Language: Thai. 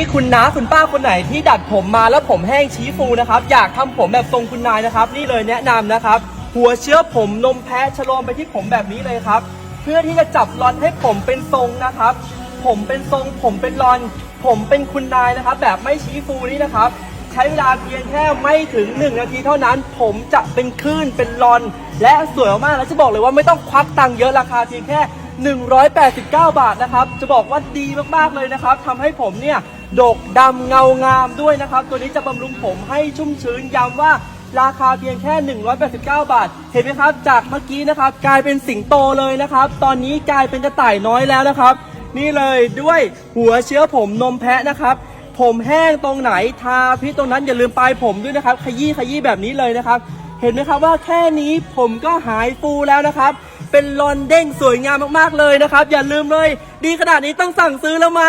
นี้คุณน้าคุณป้าคนไหนที่ดัดผมมาแล้วผมแห้งชี้ฟูนะครับ อยากทำผมแบบทรงคุณนายนะครับ นี่เลยแนะนำนะครับ หัวเชื้อผมนมแพะชะโลมไปที่ผมแบบนี้เลยครับ เพื่อที่จะจับรอนให้ผมเป็นทรงนะครับ ผมเป็นทรง ผมเป็นรอน ผมเป็นคุณนายนะครับ แบบไม่ชี้ฟูนี่นะครับ ใช้เวลาเพียงแค่ไม่ถึง 1 นาทีเท่านั้น ผมจะเป็นคลื่นเป็นรอน และสวยมากแล้วจะบอกเลยว่าไม่ต้องควักตังค์เยอะราคาเพียงแค่189 บาทนะครับ จะบอกว่าดีมาก ๆ เลยนะครับ ทำให้ผมเนี่ย ดกดำเงางามด้วยนะครับ ตัวนี้จะบำรุงผมให้ชุ่มชื้นย้ำว่าราคาเพียงแค่ 189 บาท เห็นไหมครับ จากเมื่อกี้นะครับ กลายเป็นสิงโตเลยนะครับ ตอนนี้กลายเป็นกระต่ายน้อยแล้วนะครับ นี่เลยด้วยหัวเชื้อผมนมแพะนะครับ ผมแห้งตรงไหนทาพิษตรงนั้นอย่าลืมปลายผมด้วยนะครับ ขยี้ขยี้แบบนี้เลยนะครับ เห็นไหมครับว่าแค่นี้ผมก็หายฟูแล้วนะครับ เป็นรอนเด้งสวยงามมากๆเลยนะครับ อย่าลืมเลย ดีขนาดนี้ต้องสั่งซื้อแล้วไหม